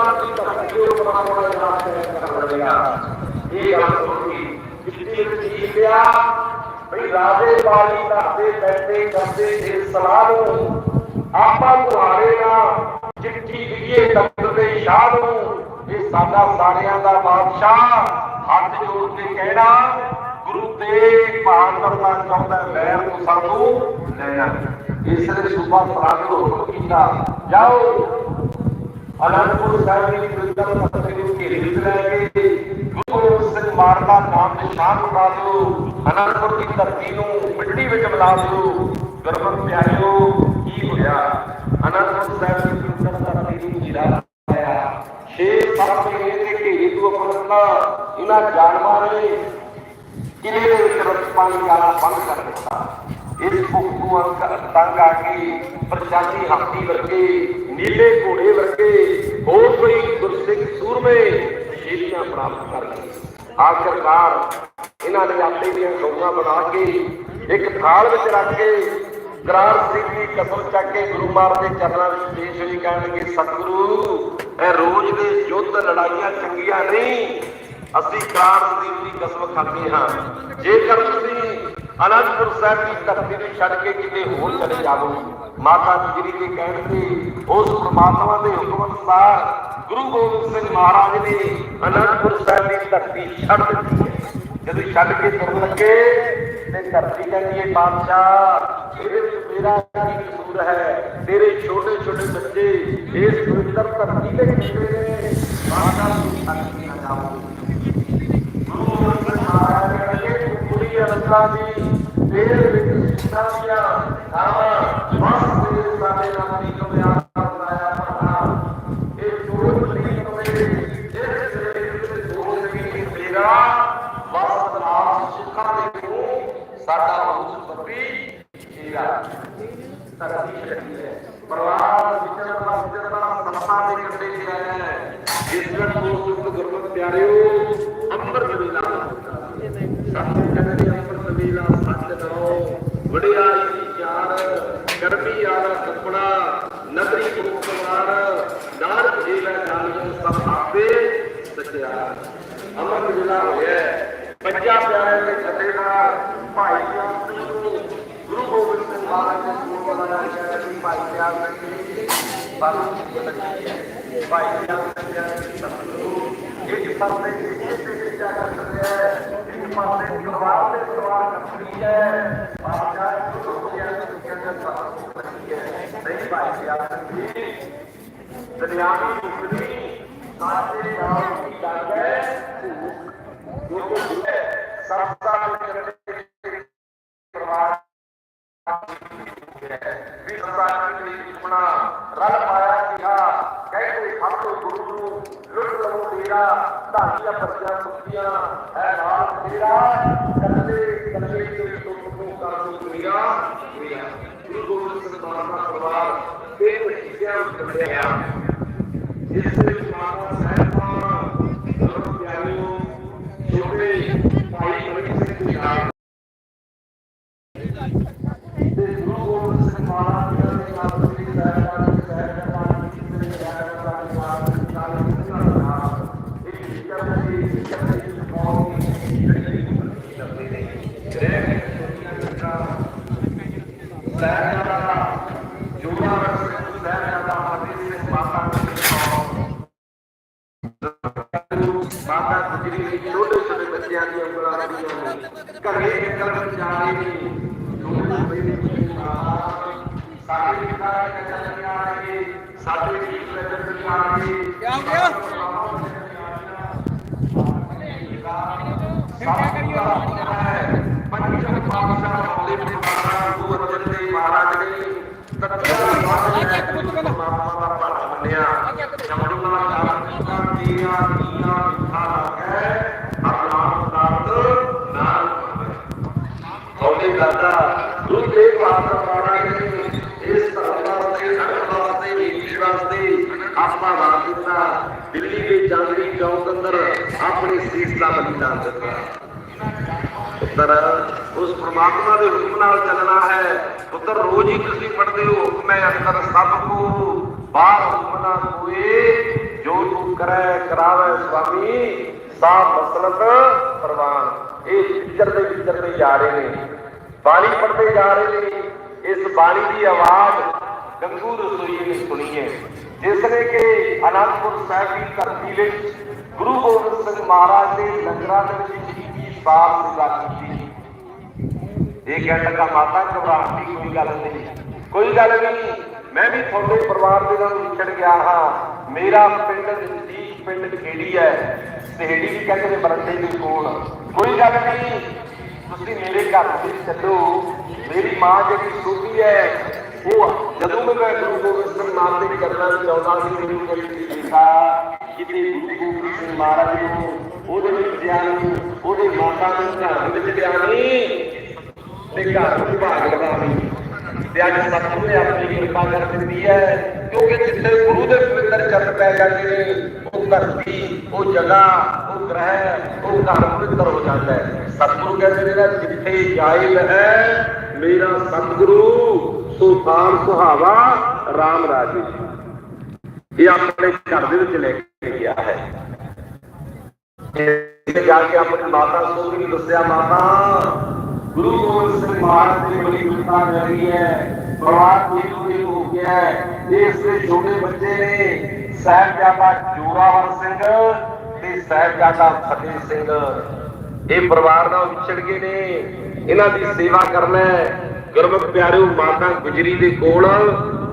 S1: ਹੈ ਠੀਕ ਹੈ ਇਹਦੇ ਉਸ ਸਾਲ ਦੀ ਧਰਤੀ ਦੇ ਉੱਪਰ ਆਪਣਾ ਰਾਜ ਕਰ ਰਹੇਗਾ ਇਹ ਗੱਲ ਹੋਈ ਜਿੱਤੀ ਵਿੱਚ ਕੀ ਪਿਆ ਭਈ ਰਾਜੇ ਵਾਲੀ ਧਰਤੇ ਬੈਠੇ ਦੇ ਸ਼ਾਹ ਨੂੰ ਇਹ ਸਾਡਾ ਸਾਰਿਆਂ ਦਾ ਬਾਦਸ਼ਾਹ ਹੱਥ ਜੋੜ ਕੇ ਕਹਿਣਾ ਗੁਰੂ ਤੇਗ ਬਹਾਦਰ ਦਾ ਚਾਹੁੰਦਾ ਵੈਰ ਨੂੰ ਸਾਨੂੰ ਲੈਣਾ ਇਸ ਨੇ ਸੁਭਾ ਸਲਾਹ ਨੂੰ ਕੀਤਾ ਜਾਓ ਅਨੰਦਪੁਰ ਸਾਹਿਬ ਦੀ ਬਿਲਕੁਲ ਮੱਥੇ ਨੂੰ ਘੇਰੇ ਵਿੱਚ ਲੈ ਕੇ ਗੁਰੂ ਸਿੰਘ ਮਾਰ ਦਾ ਨਾਮ ਨਿਸ਼ਾਨ ਬਣਾ ਦਿਓ, ਅਨੰਦਪੁਰ ਦੀ ਧਰਤੀ ਨੂੰ ਮਿੱਟੀ ਵਿੱਚ ਮਿਲਾ ਦਿਓ। ਗੁਰਮਤਿ ਪਿਆਰਿਓ, ਕੀ ਹੋਇਆ? ਅਨੰਦਪੁਰ ਸਾਹਿਬ ਦੀ ਬਿਲਕੁਲ ਧਰਤੀ ਨੂੰ ਜਿਲਾ ਪਾਇਆ ਛੇ ਸੱਤ ਮਹੀਨੇ ਦੇ ਘੇਰੇ ਤੋਂ ਆਪਣਾ ਇਹਨਾਂ ਜਾਨਵਰਾਂ ਨੇ ਕਿਲੇ ਦੇ ਵਿੱਚ ਰਸ ਪਾਣੀ ਬੰਦ ਕਰ ਦਿੱਤਾ। ਇਸ ਭੁੱਖ ਨੂੰ ਤੰਗ ਆ ਕੇ ਪ੍ਰਸ਼ਾਸੀ ਹਾਥੀ ਵਰਗੇ, ਨੀਲੇ ਘੋੜੇ ਵਰਗੇ, ਹੋਰ ਕੋਈ ਗੁਰਸਿੱਖ ਸੂਰਮੇ ਸ਼ੀਲੀਆਂ ਪ੍ਰਾਪਤ ਕਰ ਲਏ। ਆਖਰਕਾਰ ਇਹਨਾਂ ਨੇ ਆਪੇ ਦੀਆਂ ਗਊਆਂ ਬਣਾ ਕੇ ਇੱਕ ਥਾਲ ਵਿੱਚ ਰੱਖ ਕੇ ਕਰਾਰ ਸਿੰਘ ਦੀ ਕਸਮ ਚੱਕ ਕੇ ਗੁਰੂ ਮਹਾਰਾਜ ਦੇ ਚਰਨਾਂ ਵਿੱਚ ਪੇਸ਼ ਹੋਈ, ਕਹਿਣਗੇ, ਸਤਿਗੁਰੂ, ਇਹ ਰੋਜ਼ ਦੇ ਯੁੱਧ, ਲੜਾਈਆਂ ਚੰਗੀਆਂ ਨਹੀਂ। ਅਸੀਂ ਕਰਾਰ ਸਿੰਘ ਦੀ ਕਸਮ ਖਾਂਦੇ ਹਾਂ। ਜੇਕਰ ਤੁਸੀਂ ਅਨੰਦਪੁਰ ਸਾਹਿਬ ਦੀ ਧਰਤੀ ਨੂੰ ਛੱਡ ਕੇ ਕਿਤੇ ਹੋਰ ਚਲੇ ਜਾਵੋ ਮਾਤਾ ਗੁਜਰੀ ਦੇ ਕਹਿਣ ਤੇ ਉਸ ਪ੍ਰਮਾਤਮਾ ਦੇ ਹੁਕਮ ਅਨੁਸਾਰ ਗੁਰੂ ਗੋਬਿੰਦ ਸਿੰਘ ਮਹਾਰਾਜ ਨੇ ਅਨੰਦਪੁਰ ਸਾਹਿਬ ਦੀ ਧਰਤੀ ਛੱਡ ਦਿੱਤੀ ਹੈ ਜਦੋਂ ਛੱਡ ਕੇ ਤੁਰਨ ਲੱਗੇ ਤੇ ਧਰਤੀ ਕਹਿੰਦੀ ਹੈ ਬਾਦਸ਼ਾਹ ਇਹਦੇ ਵਿੱਚ ਮੇਰਾ ਕੀ ਕਸੂਰ ਹੈ ਤੇਰੇ ਛੋਟੇ ਛੋਟੇ ਬੱਚੇ ਇਸ ਪਵਿੱਤਰ ਧਰਤੀ ਤੇ ਖੇਡਦੇ ਨੇ ਮਾਤਾ ਨੂੰ ਛੱਡ ਕੇ ਨਾ ਜਾਓ ਗੁਰੂ ਗੋਬਿੰਦ ਸਿੰਘ ਮਹਾਰਾਜ ਨੇ ਕਹਿੰਦੇ ਕੁੜੀ ਅਨੰਦਾਂ ਦੀ ਦੇਰ ਵਿੱਚ ਸਿੱਖਾਂ ਦੀਆਂ ਆਵਾਂ ਬਸ ਸਾਡੇ ਨਾਲ ਦੀ ਕਮਿਆ ਜਿਸ ਨਾਲ ਦੋਸਤ ਗੁਰਮਤ ਪਿਆਰਿਓ ਅੰਮ੍ਰਿਤ ਵੇਲਾ ਸਤਿ ਕਹਿੰਦੇ ਅੰਮ੍ਰਿਤ ਵੇਲਾ ਸੱਚ ਨਾਉ ਵਡਿਆਈ ਦੀ ਚਾਰ ਗਰਮੀ ਆਲਾ ਕੱਪੜਾ ਨਦਰੀ ਗੁਰੂਕਮਾਰ ਨਾਰਕ ਜੀਵੈ ਜਾਣਿਓ ਸਭ ਆਪੇ ਸਚਿਆ ਅੰਮ੍ਰਿਤ ਵੇਲਾ ਹੋਇਆ ਹੈ। ਪੰਜਾਂ ਪਿਆਰਿਆਂ ਦੇ ਜਥੇਦਾਰ ਭਾਈ ਜਾਨ ਸਿੰਘ ਨੂੰ ਗੁਰੂ ਗੋਬਿੰਦ ਸਿੰਘ ਮਹਾਰਾਜ ਦੇ ਸਕੂਲ ਬਣਾਇਆ ਗਿਆ ਸੀ ਭਾਈ ਪਿਆਰ ਸਿੰਘ ਜੀ ਬਾਬੂ ਜੀ ਲੱਗੀ ਹੈ ਭਾਈ ਜਾਨ ਸਿੰਘ ਜੀ ਸਤਿਗੁਰੂ ਇੱਕ ਪਾਸੇ ਕਿਸੇ ਤੇ ਵਿਚਾਰ ਕਰ ਰਿਹਾ ਹੈ ਇੱਕ ਪਾਸੇ ਤਲਵਾਰ ਤੇ ਤਲਵਾਰ ਕੱਢੀ ਹੈ ਬਾਦਸ਼ਾਹ ਗੁਰੂ ਜੀ ਨੇ ਕਹਿੰਦਾ ਸਾਹਿਬ ਲੱਗੀ ਹੈ ਨਹੀਂ ਭਾਈ ਪਿਆਰ ਸਿੰਘ ਜੀ ਦੁਨਿਆਵੀ ਮੁਕਤੀ ਸਾਡੇ ਨਾਲ ਦੀ ਲੱਗ ਹੈ ਜੋ ਕੁਝ ਹੈ ਸਭ ਦਾ ਕਰਦੇ ਪਰਿਵਾਰ ਵੀ ਸੰਸਾਰ ਦੀ ਦੁਸ਼ਮਣਾ ਰਲ ਪਾਇਆ ਕਿਹਾ ਕਹਿੰਦੇ ਸਭ ਤੋਂ ਗੁਰੂ ਨੂੰ, ਲੁੱਟ ਲਵੋ ਤੇਰਾ ਧਾਨੀਆਂ ਪਰਜਾਂ ਮੁਕਤੀਆਂ ਹੈ ਨਾਲ ਤੇਰਾ, ਕੱਲੇ ਕੱਲੇ ਤੇ ਤੁਮ ਨੂੰ ਕਰ ਦੋ ਦੁਨੀਆ ਦੁਨੀਆ। ਗੁਰੂ ਗੋਬਿੰਦ ਸਿੰਘ ਮਹਾਰਾਜ ਦਾ ਪਰਿਵਾਰ ਤੇ ਵਸੀਲਿਆਂ ਵਿੱਚ ਕੱਢਿਆ ਜਿਸ ਵਿੱਚ ਮਾਤਾ ਸਾਹਿਬਾਂ ਗੁਰੂ ਪਿਆਰਿਓ ਛੋਟੇ ਭਾਈ ਮਨੀ ਸਿੰਘ ਜੀ ਨਾਲ ਤੇ ਗੁਰੂ ਗੋਬਿੰਦ ਸਿੰਘ ਮਹਾਰਾਜ ਜੀ ਦੇ ਨਾਲ ਸ੍ਰੀ ਸਾਹਿਬਾਨ ਦੇ ਸਹਿਬਾਨ ਜੀ ਦੇ ਸਹਿਬਾਨ ਦੇ ਨਾਲ ਨਾਲ ਨਾਲ ਇੱਕ ਵਿਚਾਰ ਦੀ ਵਿਚਾਰ ਦੀ ਕੌਮ ਜਿਹੜੀ ਕਰਦੇ ਨੇ ਗ੍ਰਹਿ ਸਹਿਬਾਨ ਜੋੜਾ ਸਿੰਘ ਸਹਿਬਾਨ ਦੇ ਸਿੰਘ ਮਾਤਾ ਜੀ ਮਾਤਾ ਗੁਜਰੀ ਦੇ ਛੋਟੇ ਛੋਟੇ ਬੱਚਿਆਂ ਦੀਆਂ ਉਂਗਲਾਂ ਲੱਗੀਆਂ ਨੇ ਘਰੇ ਨਿਕਲਣ ਜਾ ਰਹੇ ਨੇ ਛੋਟੇ ਬੱਚੇ ਸਾਡੇ ਵਿਚਾਰ ਚੱਲਣ ਆ ਰਹੇ ਸਾਡੇ ਜੀਵ ਲੱਗਣ ਆ ਰਹੇ
S2: ਕਿਆ ਹੋ ਗਿਆ?
S1: ਪੰਜਮ ਪਾਤਸ਼ਾਹ ਹੋਲੇ ਮਹਾਰਾਜ ਗੁਰੂ ਅਰਜਨ ਦੇਵ ਮਹਾਰਾਜ ਨੇ ਤਤਕਾਲ ਪਰਮਾਤਮਾ ਦਾ ਭਲਾ ਮੰਨਿਆ ਜਮਦੂਨਾ ਕਾਰਨ ਦੀਆਂ ਦੀਆਂ ਮਿੱਠਾ ਲੱਗੈ ਅਰਨਾਮ ਦਰਦ ਨਾਲ ਹੋਲੇ ਦਾਦਾ ਗੁਰੂ ਤੇਗ ਬਹਾਦਰ ਇਸ ਧਰਮ ਦੇ ਸੰਗਤ ਦੇ ਵਿਸ਼ਵਾਸ ਦੇ ਆਪਣਾ ਨਾਮ ਦਿੱਤਾ ਦਿੱਲੀ ਦੇ ਚਾਂਦਨੀ ਚੌਕ ਅੰਦਰ ਆਪਣੇ ਸੀਸ ਦਾ ਬਲੀਦਾਨ ਦਿੱਤਾ ਪੁੱਤਰ ਉਸ ਪ੍ਰਮਾਤਮਾ ਦੇ ਹੁਕਮ ਨਾਲ ਚੱਲਣਾ ਹੈ ਪੁੱਤਰ ਰੋਜ਼ ਹੀ ਤੁਸੀਂ ਪੜਦੇ ਹੋ ਹੁਕਮੈ ਅੰਦਰ ਸਭ ਕੋ ਬਾਹਰ ਹੁਕਮ ਨਾ ਕੋਏ ਜੋ ਤੂੰ ਕਰੈ ਕਰਾਵੇ ਸੁਆਮੀ ਸਾਹ ਮਸਲਕ ਪ੍ਰਵਾਨ ਇਹ ਵਿਚਰ ਵਿਚਰਦੇ ਜਾ ਰਹੇ ਨੇ। ਬਾਣੀ ਪੜ੍ਹਦੇ ਜਾ ਰਹੇ ਨੇ, ਇਸ ਬਾਣੀ ਦੀ ਆਵਾਜ਼ ਗੰਗੂ ਰਸੋਈ ਨੇ ਸੁਣੀ ਹੈ। ਜਿਸ ਨੇ ਕਿ ਅਨੰਦਪੁਰ ਸਾਹਿਬ ਦੀ ਧਰਤੀ ਵਿੱਚ ਗੁਰੂ ਗੋਬਿੰਦ ਸਿੰਘ ਮਹਾਰਾਜ ਦੇ ਲੰਗਰਾਂ ਦੇ ਵਿੱਚ 21 ਸਾਲ ਸੇਵਾ ਕੀਤੀ। ਇਹ ਕਹਿਣ ਲੱਗਾ ਮਾਤਾ ਘਬਰਾਹਟ ਦੀ ਕੋਈ ਗੱਲ ਨਹੀਂ। ਕੋਈ ਗੱਲ ਨਹੀਂ, ਮੈਂ ਵੀ ਤੁਹਾਡੇ ਪਰਿਵਾਰ ਦੇ ਨਾਲ ਵਿਛੜ ਗਿਆ ਹਾਂ। ਮੇਰਾ ਪਿੰਡ ਨਜ਼ਦੀਕ ਪਿੰਡ ਖੇੜੀ ਹੈ ਸਹੇੜੀ ਵੀ ਕਹਿੰਦੇ ਨੇ ਬਰੰਡੇ ਦੇ ਕੋਲ। ਕੋਈ ਗੱਲ ਨਹੀਂ ਤੁਸੀਂ ਮੇਰੇ ਘਰ ਵਿੱਚ ਚੱਲੋ ਮੇਰੀ ਮਾਂ ਜਿਹੜੀ ਛੋਟੀ ਹੈ, ਉਹ ਜਦੋਂ ਮੈਂ ਗੁਰੂ ਗੋਬਿੰਦ ਸਿੰਘ ਨਾਮ ਦੇ ਕਰਨਾ ਚਾਹੁੰਦਾ ਸੀ, ਮੈਨੂੰ ਕੋਈ ਦੇਖਾ ਕਿਤੇ ਗੁਰੂ ਗੋਬਿੰਦ ਸਿੰਘ ਮਹਾਰਾਜ ਨੂੰ, ਉਹਦੇ ਵਿੱਚ ਗਿਆਨੀ ਉਹਦੇ ਮਾਤਾ ਦੇ ਧਿਆਨ ਵਿੱਚ ਗਿਆਨੀ ਤੇ ਘਰ ਨੂੰ ਭਾਗ ਲਗਾਵੀ ਤੇ ਅੱਜ ਸਤਿਗੁਰੂ ਨੇ ਆਪਣੀ ਕਿਰਪਾ ਕਰ ਦਿੱਤੀ ਹੈ, ਕਿਉਂਕਿ ਜਿੱਥੇ ਗੁਰੂ ਦੇ ਪਵਿੱਤਰ ਚਰਨ ਪੈ ਜਾਂਦੇ ਨੇ, ਉਹ ਧਰਤੀ, ਉਹ ਜਗ੍ਹਾ, ਉਹ ਗ੍ਰਹਿ, ਉਹ ਘਰ ਪਵਿੱਤਰ ਹੋ ਜਾਂਦਾ ਹੈ। ਸਤਿਗੁਰੂ ਕਹਿੰਦੇ ਨੇ ਨਾ, ਜਿੱਥੇ ਜਾਇਲ ਹੈ ਮੇਰਾ ਸਤਿਗੁਰੂ, ਸੋ ਥਾਨ ਸੁਹਾਵਾ RAM ਰਾਜੇ ਇਹ ਆਪਣੇ ਘਰ ਦੇ ਵਿੱਚ ਲੈ ਕੇ ਗਿਆ ਹੈ। ਇਹ ਜਾ ਕੇ ਆਪਣੀ ਮਾਤਾ ਸੋਹਣੀ ਨੂੰ ਦੱਸਿਆ, ਮਾਤਾ ਗੁਰੂ ਗੋਬਿੰਦ ਸਿੰਘ ਮਹਾਰਾਜ ਦੀ ਬੜੀ ਕਿਰਪਾ ਰਹੀ ਹੈ ਪਰਿਵਾਰ ਠੀਕ ਠੀਕ ਹੋ ਗਿਆ ਹੈ। ਇਸ ਦੇ ਛੋਟੇ ਬੱਚੇ ਨੇ ਸਾਹਿਬਜ਼ਾਦਾ ਜੋਰਾਵਰ ਸਿੰਘ ਤੇ ਸਾਹਿਬਜ਼ਾਦਾ ਫਤਿਹ ਸਿੰਘ। ਇਹ ਪਰਿਵਾਰ ਨਾਲ ਵਿਛੜ ਗਏ ਨੇ, ਇਹਨਾਂ ਦੀ ਸੇਵਾ ਕਰਨਾ ਹੈ। ਗੁਰਮੁਖ ਪਿਆਰਿਓ, ਮਾਤਾ ਗੁਜਰੀ ਦੇ ਕੋਲ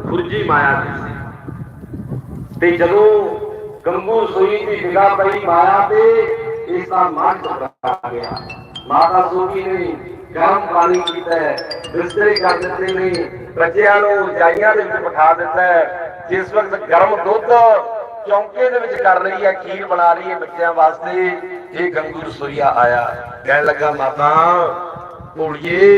S1: ਗੁਰਜੀ ਮਾਇਆ ਜੀ ਸੀ। ਤੇ ਜਦੋਂ ਗੰਗੂ ਸੂਈ ਦੀ ਨਿਗਾਹ ਪਈ ਮਾਇਆ ਤੇ, ਇਸ ਦਾ ਮਨ ਘਬਰਾ ਗਿਆ। ਮਾਤਾ ਸੂਈ ਨੇ ਗਰਮ ਪਾਣੀ ਕੀਤਾ ਹੈ। ਬਿਸਤਰੇ ਕਰ ਦਿੱਤੇ ਨੇ। ਬੱਚਿਆਂ ਨੂੰ ਜਾਈਆਂ ਦੇ ਵਿੱਚ ਬਿਠਾ ਦਿੱਤਾ ਹੈ। ਜਿਸ ਵਕਤ ਗਰਮ ਦੁੱਧ ਚੌਂਕੇ ਦੇ ਵਿੱਚ ਕਰ ਰਹੀ ਹੈ, ਖੀਰ ਬਣਾ ਰਹੀ ਹੈ ਬੱਚਿਆਂ ਵਾਸਤੇ, ਇਹ ਗੰਗੂ ਰਸੋਈਆ ਆਇਆ। ਕਹਿਣ ਲੱਗਾ, ਮਾਤਾ, ਭੋਲੀਏ,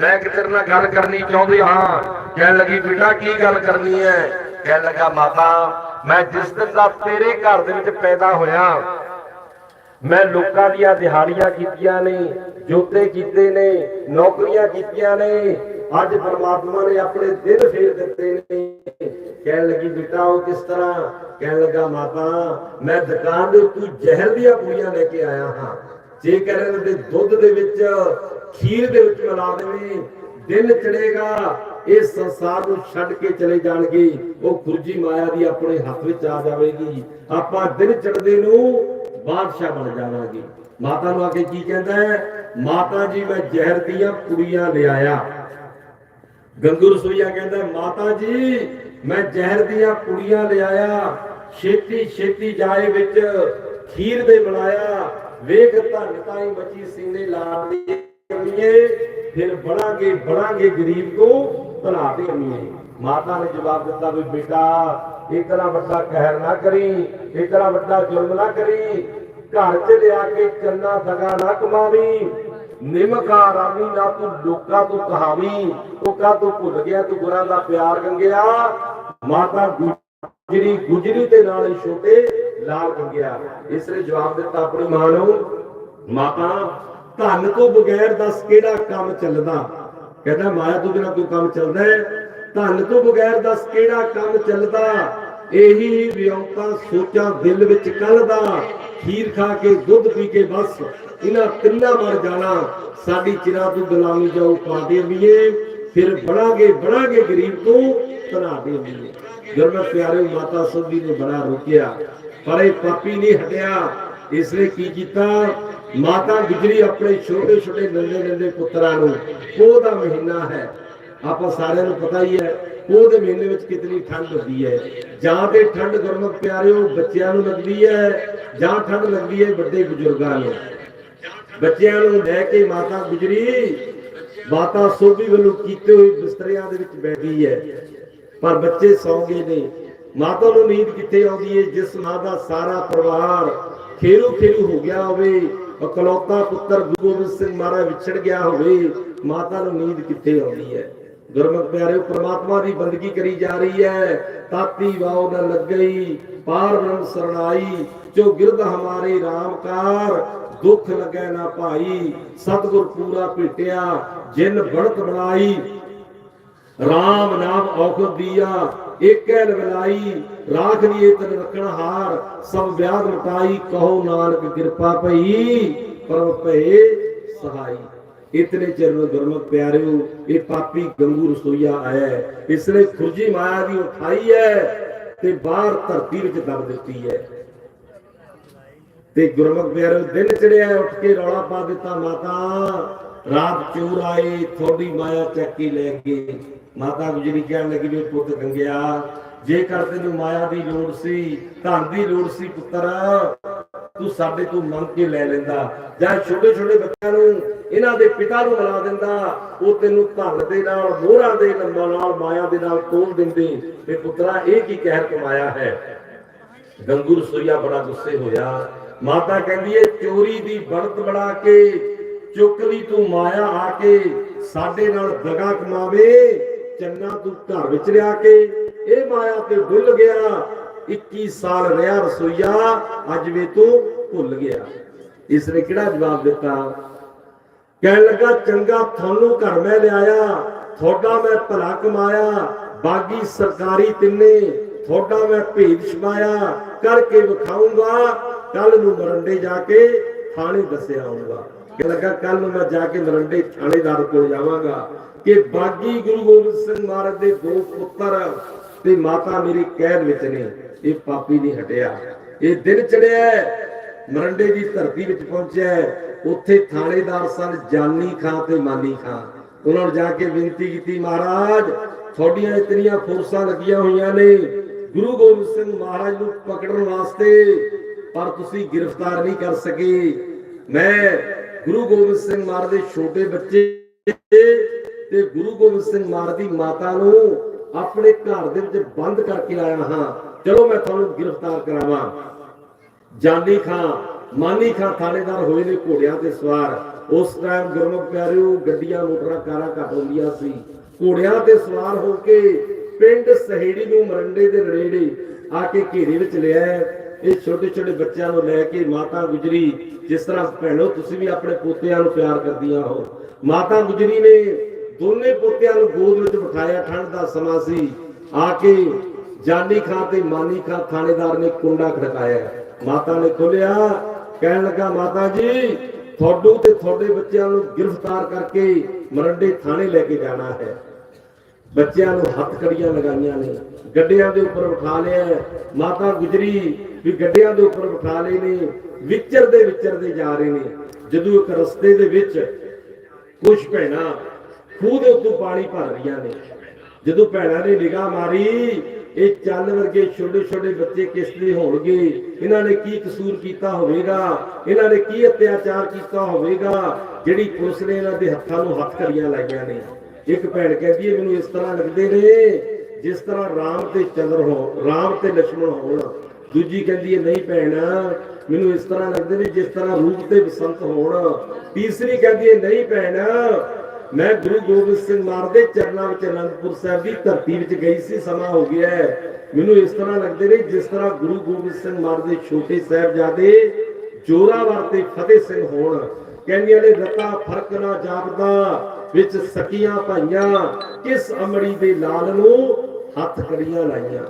S1: ਮੈਂ ਕਿ ਤੇਰੇ ਨਾਲ ਗੱਲ ਕਰਨੀ ਚਾਹੁੰਦੀ ਹਾਂ। ਕਹਿਣ ਲੱਗੀ, ਬੇਟਾ, ਕੀ ਗੱਲ ਕਰਨੀ ਹੈ? ਕਹਿਣ ਲੱਗਾ, ਮਾਤਾ, ਮੈਂ ਜਿਸ ਦਿਨ ਦਾ ਤੇਰੇ ਘਰ ਦੇ ਵਿੱਚ ਪੈਦਾ ਹੋਇਆ ਮੈਂ ਲੋਕਾਂ ਦੀਆਂ ਦਿਹਾੜੀਆਂ ਕੀਤੀਆਂ ਨੇ, ਜੋਤੇ ਕੀਤੇ ਨੇ, ਨੌਕਰੀਆਂ ਕੀਤੀਆਂ ਨੇ। ਅੱਜ ਪਰਮਾਤਮਾ ਨੇ ਆਪਣੇ ਦਿਨ ਫੇਰ ਦਿੱਤੇ ਨੇ। ਕਹਿਣ ਲੱਗੀ, ਬੇਟਾ, ਉਹ ਕਿਸ ਤਰ੍ਹਾਂ? ਕਹਿਣ ਲੱਗਾ, ਮਾਤਾ, ਮੈਂ ਦੁਕਾਨ ਦੇ ਉੱਤੋਂ ਜ਼ਹਿਰ ਦੀਆਂ ਪੂਰੀਆਂ ਲੈ ਕੇ ਆਇਆ ਹਾਂ। ਜੇ ਕਰਨ ਦੇ ਦੁੱਧ ਦੇ ਵਿੱਚ ਖੀਰ ਦੇ ਵਿੱਚ ਮਿਲਾ ਦੇਵੇ, ਦਿਨ ਚੜੇਗਾ ਇਹ ਸੰਸਾਰ ਨੂੰ ਛੱਡ ਕੇ ਚਲੇ ਜਾਣਗੇ। ਉਹ ਖੁਰਜੀ ਮਾਇਆ ਦੀ ਆਪਣੇ ਹੱਥ ਵਿੱਚ ਆ ਜਾਵੇਗੀ। ਆਪਾਂ ਦਿਨ ਚੜਦੇ ਨੂੰ ਬਾਦਸ਼ਾਹ ਬਣ ਜਾਵਾਂਗੇ। ਮਾਤਾ ਨੂੰ ਆ ਕੇ ਕੀ ਕਹਿੰਦਾ ਹੈ? ਮਾਤਾ ਜੀ, ਮੈਂ ਜ਼ਹਿਰ ਦੀਆਂ ਪੁੜੀਆਂ ਲਿਆਇਆ ਗੰਗੂ ਰਸੋਈਆ ਕਹਿੰਦਾ, ਮਾਤਾ ਜੀ, ਮੈਂ ਜ਼ਹਿਰ ਦੀਆਂ ਪੁੜੀਆਂ ਲਿਆਇਆ ਛੇਤੀ ਛੇਤੀ ਜਾਏ ਵਿੱਚ ਖੀਰ ਦੇ ਬਣਾਇਆ। ਵੇਖ, ਧਨ ਤਾਈ ਬਚੀ ਸੀਨੇ ਲਾੜ ਦੀ ਅੰਮੀਏ ਫਿਰ ਬੜਾਂਗੇ ਬੜਾਂਗੇ ਗਰੀਬ ਕੋ ਭਲਾ ਦੇ ਅੰਮੀਏ ਮਾਤਾ ਨੇ ਜਵਾਬ ਦਿੱਤਾ ਵੀ ਬੇਟਾ ਇਤਨਾ ਵੱਡਾ ਕਹਿਰ ਨਾ ਕਰੀ ਇਤਨਾ ਵੱਡਾ ਜ਼ੁਲਮ ਨਾ ਕਰੀ। ਘਰ ਚ ਲਿਆ ਕੇ ਚੰਨਾ ਦਗਾ ਨਾ ਕਮਾਵੀ। ਨਿਮਕਾ ਰਾਮੀ ਨਾ ਤੂੰ, ਲੋਕਾਂ ਤੋਂ ਕਹਾਵੀ। ਉਹ ਕਾ ਭੁੱਲ ਗਿਆ, ਤੂੰ ਗੁਰਾਂ ਦਾ ਪਿਆਰ ਗੰਗਿਆ। ਮਾਤਾ ਗੁਜਰੀ ਗੁਜਰੀ ਦੇ ਨਾਲ ਹੀ ਛੋਟੇ ਲਾਲ ਗੰਗਿਆ। ਇਸ ਨੇ ਜਵਾਬ ਦਿੱਤਾ ਆਪਣੀ ਮਾਂ ਨੂੰ, ਮਾਤਾ, ਧਨ ਤੋਂ ਬਗੈਰ ਦੱਸ ਕਿਹੜਾ ਕੰਮ ਚੱਲਦਾ? ਕਹਿੰਦਾ, ਮਾਇਆ, ਤੋਂ ਬਿਨਾ ਕੋਈ ਕੰਮ ਚੱਲਦਾ ਹੈ ਧਨ ਤੋਂ ਬਗੈਰ ਦੱਸ ਕਿਹੜਾ ਕੰਮ ਚੱਲਦਾ? ਇਹੀ ਵਿਉਂਤਾ ਸੋਚਾਂ ਦਿਲ ਵਿੱਚ ਕੱਲਦਾ। ਖੀਰ ਖਾ ਕੇ, ਦੁੱਧ ਪੀ ਕੇ ਬਸ, ਇਹਨਾਂ ਤਿੰਨਾਂ ਮਰ ਜਾਣਾ। ਸਾਡੀ ਚਿਰਾਂ ਤੋਂ ਗੁਲਾਮੀ ਜਾਓ ਪਾਦੇ ਵੀਏ ਫਿਰ ਬੜਾਂਗੇ ਬੜਾਂਗੇ ਗਰੀਬ ਤੋਂ ਤਨਾ ਦੇ ਵੀਏ ਗੁਰਮਤ ਪਿਆਰੇ ਮਾਤਾ ਸੁਧੀ ਨੇ ਬੜਾ ਰੋਕਿਆ। ਪਰ ਇਹ ਪਾਪੀ ਨਹੀਂ ਹਟਿਆ। ਇਸ ਨੇ ਕੀ ਕੀਤਾ? ਮਾਤਾ ਗੁਜਰੀ ਆਪਣੇ ਛੋਟੇ ਛੋਟੇ ਨੰਦੇ ਨੰਦੇ ਪੁੱਤਰਾਂ ਨੂੰ, ਪੋਹ ਦਾ ਮਹੀਨਾ ਹੈ। ਆਪਾਂ ਸਾਰਿਆਂ ਨੂੰ ਪਤਾ ਹੀ ਹੈ, ਉਹਦੇ ਮਹੀਨੇ ਵਿੱਚ ਕਿਤਨੀ ਠੰਡ ਹੁੰਦੀ ਹੈ। ਜਾਂ ਤੇ ਠੰਡ ਗੁਰਮਤ ਪਿਆਰਿਓ, ਬੱਚਿਆਂ ਨੂੰ ਲੱਗਦੀ ਹੈ, ਜਾਂ ਠੰਡ ਲੱਗਦੀ ਹੈ ਵੱਡੇ ਬਜ਼ੁਰਗਾਂ ਨੂੰ। ਬੱਚਿਆਂ ਨੂੰ ਲੈ ਕੇ ਮਾਤਾ ਗੁਜਰੀ, ਮਾਤਾ ਸੋਭੀ ਵੱਲੋਂ ਕੀਤੇ ਹੋਏ ਬਿਸਤਰਿਆਂ ਦੇ ਵਿੱਚ ਬੈਠੀ ਹੈ। ਪਰ ਬੱਚੇ ਸੌਂ ਗਏ ਨੇ ਮਾਤਾ ਨੂੰ ਨੀਂਦ ਕਿੱਥੇ ਆਉਂਦੀ ਹੈ? ਜਿਸ ਮਾਂ ਦਾ ਸਾਰਾ ਪਰਿਵਾਰ ਖੇਰੂ ਖੇਰੂ ਹੋ ਗਿਆ ਹੋਵੇ, ਇਕਲੌਤਾ ਪੁੱਤਰ ਗੁਰੂ ਗੋਬਿੰਦ ਸਿੰਘ ਮਹਾਰਾਜ ਵਿਛੜ ਗਿਆ ਹੋਵੇ, ਮਾਤਾ ਨੂੰ ਨੀਂਦ ਕਿੱਥੇ ਆਉਂਦੀ ਹੈ? ਗੁਰਮੁਖ ਪਿਆਰਿਓ, ਪ੍ਰਮਾਤਮਾ ਦੀ ਬੰਦਗੀ ਕਰੀ ਜਾ ਰਹੀ ਹੈ। ਤਾਤੀ ਵਾਉ ਨ ਲੱਗਈ ਪਾਰ ਬ੍ਰਹਮ ਸਰਣਾਈ, ਜੋ ਗਿਰਦ ਹਮਾਰੇ ਰਾਮਕਾਰ ਦੁੱਖ ਲੱਗੈ ਨਾ ਭਾਈ, ਸਤਿਗੁਰ ਪੂਰਾ ਭੇਟਿਆ, ਜਿਨ ਬਣਤ ਬਣਾਈ, ਰਾਮ ਨਾਮ ਔਖਦ ਦੀਆ, ਏਕੈ ਲਵਲਾਈ ਰਾਖ ਦੀਏ ਤਨ ਰਖਣ ਹਾਰ, ਸਭ ਵਿਆਦ ਮਟਾਈ, ਕਹੋ ਨਾਨਕ ਕਿਰਪਾ ਭਈ, ਪਰਮ ਭਏ ਸਹਾਈ। ਇਤਨੇ ਚਿਰ ਨੂੰ ਗੁਰਮੁਖ ਪਿਆਰਿਓ, ਇਹ ਪਾਪੀ ਗੰਗੂ ਰਸੋਈਆ ਆਇਆ ਹੈ। ਇਸ ਨੇ ਖੁਰਜੀ ਮਾਇਆ ਦੀ ਉਠਾਈ ਹੈ ਤੇ ਬਾਹਰ ਧਰਤੀ ਵਿੱਚ ਦਬ ਦਿੱਤੀ ਹੈ। ਤੇ ਗੁਰਮੁਖ ਪਿਆਰਿਓ, ਦਿਨ ਚੜਿਆ ਉੱਠ ਕੇ ਰੌਲਾ ਪਾ ਦਿੱਤਾ, ਮਾਤਾ, ਰਾਤ ਚੋਰ ਆਏ ਥੋੜੀ ਮਾਇਆ ਚੱਕ ਕੇ ਲੈ ਕੇ ਮਾਤਾ ਗੁਜਰੀ ਕਹਿਣ ਲੱਗੀ, ਵੀ ਪੁੱਤ ਗੰਗਿਆ, ਜੇਕਰ ਤੈਨੂੰ ਮਾਇਆ ਦੀ ਲੋੜ ਸੀ ਧਨ ਦੀ ਲੋੜ ਸੀ ਪੁੱਤਰ, ਤੂੰ ਸਾਡੇ ਤੋਂ ਮੰਗ ਕੇ ਲੈ ਲੈਂਦਾ। ਜਾਂ ਛੋਟੇ ਛੋਟੇ ਬੱਚਿਆਂ ਨੂੰ ਇਹਨਾਂ ਦੇ ਪਿਤਾ ਨੂੰ ਮਿਲਾ ਦਿੰਦਾ, ਉਹ ਤੈਨੂੰ ਧਨ ਦੇ ਨਾਲ, ਮੋਹਰਾਂ ਦੇ ਨਾਲ, ਮਾਇਆ ਦੇ ਨਾਲ ਤੋਲ ਦਿੰਦੇ। ਤੇ ਪੁੱਤਰਾ, ਇਹ ਕੀ ਕਹਿਰ ਕਮਾਇਆ ਹੈ? ਗੰਗੂ ਰਸੋਈਆ ਬੜਾ ਗੁੱਸੇ ਹੋਇਆ। ਮਾਤਾ ਕਹਿੰਦੀ ਏ, ਚੋਰੀ ਦੀ ਬਣਤ ਬਣਾ ਕੇ, ਚੁੱਕ ਲਈ ਤੂੰ ਮਾਇਆ ਆ ਕੇ, ਸਾਡੇ ਨਾਲ ਦਗਾ ਕਮਾਵੇ ਚੰਨਾ ਤੂੰ ਘਰ ਵਿੱਚ ਲਿਆ ਕੇ। ਇਹ ਮਾਇਆ ਤੇ ਡੁੱਲ ਗਿਆ। 21 ਸਾਲ ਰਿਹਾ ਰਸੋਈਆ, ਅੱਜ ਵੀ ਤੂੰ ਭੁੱਲ ਗਿਆ। ਇਸ ਨੇ ਕਿਹੜਾ ਜਵਾਬ ਦਿੱਤਾ? ਕਹਿਣ ਲੱਗਾ, ਚੰਗਾ, ਤੁਹਾਨੂੰ ਘਰ ਮੈਂ ਲਿਆਇਆ, ਤੁਹਾਡਾ ਮੈਂ ਭਲਾ ਕਮਾਇਆ, ਬਾਗੀ ਸਰਕਾਰੀ ਤਿੰਨੇ, ਤੁਹਾਡਾ ਮੈਂ ਭੇਦ ਛਮਾਇਆ ਕਰਕੇ ਵਿਖਾਉਂਗਾ ਕੱਲ ਨੂੰ ਮਰੰਡੇ ਜਾ ਕੇ ਥਾਣੇ ਦੱਸਿਆ ਆਉਂਗਾ ਕਹਿਣ ਲੱਗਾ ਕੱਲ ਨੂੰ ਮੈਂ ਜਾ ਕੇ ਮਰੰਡੇ ਥਾਣੇਦਾਰ ਕੋਲ ਜਾਵਾਂਗਾ ਕਿ ਬਾਗੀ ਗੁਰੂ ਗੋਬਿੰਦ ਸਿੰਘ ਮਹਾਰਾਜ ਦੇ ਦੋ ਪੁੱਤਰ ਤੇ ਮਾਤਾ ਮੇਰੀ ਕੈਦ ਵਿੱਚ ਨੇ, ਇਹ ਪਾਪੀ ਨਹੀਂ ਹਟਿਆ। ਇਹ ਦਿਨ ਚੜਿਆ ਮਰੰਡੇ ਦੀ ਧਰਤੀ ਵਿੱਚ ਪਹੁੰਚਿਆ ਉੱਥੇ ਥਾਣੇਦਾਰ ਸਨ ਜਾਨੀ ਖਾਂ ਤੇ ਮਾਨੀ ਖਾਂ ਉਹਨਾਂ ਨੇ ਜਾ ਕੇ ਬੇਨਤੀ ਕੀਤੀ, ਮਹਾਰਾਜ, ਤੁਹਾਡੀਆਂ ਇਤਨੀਆਂ ਫੋਰਸਾਂ ਲੱਗੀਆਂ ਹੋਈਆਂ ਨੇ। ਗੁਰੂ ਗੋਬਿੰਦ ਸਿੰਘ ਮਹਾਰਾਜ ਨੂੰ ਪਕੜਨ ਵਾਸਤੇ ਪਰ ਤੁਸੀਂ ਗ੍ਰਿਫਤਾਰ ਨਹੀਂ ਕਰ ਸਕੇ। ਮੈਂ ਗੁਰੂ ਗੋਬਿੰਦ ਸਿੰਘ ਮਹਾਰਾਜ ਦੇ ਛੋਟੇ ਬੱਚੇ ਤੇ ਗੁਰੂ ਗੋਬਿੰਦ ਸਿੰਘ ਮਹਾਰਾਜ ਦੀ ਮਾਤਾ ਨੂੰ ਆਪਣੇ ਘਰ ਦੇ ਵਿੱਚ ਬੰਦ ਕਰਕੇ ਆਇਆ ਹਾਂ। ਚਲੋ, ਮੈਂ ਤੁਹਾਨੂੰ ਗ੍ਰਿਫਤਾਰ ਕਰਾਵਾਂ। ਜਾਨੀ ਖਾਂ, ਮਾਨੀ ਖਾਂ ਥਾਣੇਦਾਰ ਹੋਏ ਨੇ ਘੋੜਿਆਂ ਤੇ ਸਵਾਰ। ਉਸ ਟਾਈਮ ਗੁਰਮੁਖ ਪਿਆਰਿਓ, ਗੱਡੀਆਂ, ਮੋਟਰਾਂ, ਕਾਰਾਂ ਘੱਟ ਹੁੰਦੀਆਂ ਸੀ। ਘੋੜਿਆਂ ਤੇ ਸਵਾਰ ਹੋ ਕੇ ਪਿੰਡ ਸਹੇੜੀ ਨੂੰ ਮਰੰਡੇ ਦੇ ਨੇੜੇ ਆ ਕੇ ਘੇਰੇ ਵਿੱਚ ਲਿਆ ਇਹ ਛੋਟੇ ਛੋਟੇ ਬੱਚਿਆਂ ਨੂੰ ਲੈ ਕੇ ਮਾਤਾ ਗੁਜਰੀ, ਜਿਸ ਤਰ੍ਹਾਂ ਭੈਣੋ, ਤੁਸੀਂ ਵੀ ਆਪਣੇ ਪੋਤਿਆਂ ਨੂੰ ਪਿਆਰ ਕਰਦੀਆਂ ਹੋ। ਮਾਤਾ ਗੁਜਰੀ ਨੇ ਦੋਨੇ ਪੋਤਿਆਂ ਨੂੰ ਗੋਦ ਵਿੱਚ ਬਿਠਾਇਆ, ਠੰਡ ਦਾ ਸਮਾਂ ਸੀ। ਆ ਕੇ ਜਾਨੀ ਖਾਂ ਤੇ ਮਾਨੀ ਖਾਂ ਥਾਣੇਦਾਰ ਨੇ ਕੁੰਡਾ ਖੜਕਾਇਆ। ਮਾਤਾ ਨੇ ਖੋਲਿਆ, ਕਹਿਣ ਲੱਗਾ, ਮਾਤਾ ਜੀ, ਤੁਹਾਡੂ ਤੇ ਤੁਹਾਡੇ ਬੱਚਿਆਂ ਨੂੰ ਗ੍ਰਿਫਤਾਰ ਕਰਕੇ ਮਰੰਡੇ ਥਾਣੇ ਲੈ ਕੇ ਜਾਣਾ ਹੈ। ਬੱਚਿਆਂ ਨੂੰ ਹੱਥ ਲਗਾਈਆਂ ਨੇ, ਗੱਡਿਆਂ ਦੇ ਉੱਪਰ ਬਿਠਾ ਲਿਆ ਮਾਤਾ ਗੁਜਰੀ ਵੀ ਗੱਡਿਆਂ ਦੇ ਉੱਪਰ ਬਿਠਾ ਲਏ ਨੇ ਵਿਚਰਦੇ ਵਿਚਰਦੇ ਜਾ ਰਹੇ ਨੇ। ਜਦੋਂ ਇੱਕ ਰਸਤੇ ਦੇ ਵਿੱਚ ਕੁਝ ਭੈਣਾਂ ਖੂਹ ਦੇ ਉੱਤੋਂ ਪਾਣੀ ਭਰ ਰਹੀਆਂ ਨੇ, ਜਦੋਂ ਭੈਣਾਂ ਨੇ ਨਿਗਾਹ ਮਾਰੀ ਇਹ ਚੱਲ ਵਰਗੇ ਛੋਟੇ ਛੋਟੇ ਬੱਚੇ ਕਿਸ ਲਈ ਹੋਣਗੇ? ਇਹਨਾਂ ਨੇ ਕੀ ਕਸੂਰ ਕੀਤਾ ਹੋਵੇਗਾ? ਇਹਨਾਂ ਨੇ ਕੀ ਅਤਿਆਚਾਰ ਕੀਤਾ ਹੋਵੇਗਾ? ਜਿਹੜੀ ਪੁਲਿਸ ਨੇ ਇਹਨਾਂ ਦੇ ਹੱਥਾਂ ਨੂੰ ਹੱਥ ਕਰੀਆਂ ਲਾਈਆਂ ਨੇ। ਇੱਕ ਭੈਣ ਕਹਿੰਦੀ ਹੈ, ਮੈਨੂੰ ਇਸ ਤਰ੍ਹਾਂ ਲੱਗਦੇ ਨੇ ਜਿਸ ਤਰ੍ਹਾਂ ਰਾਮ ਤੇ ਚੰਦਰ ਹੋ, ਰਾਮ ਤੇ ਲక్ష్మణ ਹੋਣ। ਦੂਜੀ ਕਹਿੰਦੀ ਹੈ, ਨਹੀਂ ਭੈਣ, ਮੈਨੂੰ ਇਸ ਤਰ੍ਹਾਂ ਲੱਗਦੇ ਨੇ ਜਿਸ ਤਰ੍ਹਾਂ ਰੂਪ ਤੇ ਬਸੰਤ ਹੋਣ। ਤੀਸਰੀ ਕਹਿੰਦੀ ਹੈ, ਨਹੀਂ ਭੈਣ ਮੈਂ ਗੁਰੂ ਗੋਬਿੰਦ ਸਿੰਘ ਮਹਾਰਾਜ ਦੇ ਚਰਨਾਂ ਵਿੱਚ ਅਨੰਦਪੁਰ ਸਾਹਿਬ ਦੀ ਧਰਤੀ ਵਿੱਚ ਗਈ ਸੀ, ਸਮਾਂ ਹੋ ਗਿਆ ਮੈਨੂੰ ਇਸ ਤਰ੍ਹਾਂ ਲੱਗਦੇ ਨੇ ਜਿਸ ਤਰ੍ਹਾਂ ਗੁਰੂ ਗੋਬਿੰਦ ਸਿੰਘ ਮਹਾਰਾਜ ਦੇ ਛੋਟੇ ਸਾਹਿਬਜ਼ਾਦੇ ਜੋਰਾਵਰ ਤੇ ਫਤਿਹ ਸਿੰਘ ਹੋਣ। ਕਹਿੰਦੀਆਂ ਨੇ ਰਤਾ ਫ਼ਰਕ ਨਾ ਜਾਪਦਾ, ਵਿੱਚ ਸਕੀਆਂ ਭਾਈਆਂ ਕਿਸ ਅਮੜੀ ਦੇ ਲਾਲ ਨੂੰ ਹੱਥ ਕੜੀਆਂ ਲਾਈਆਂ।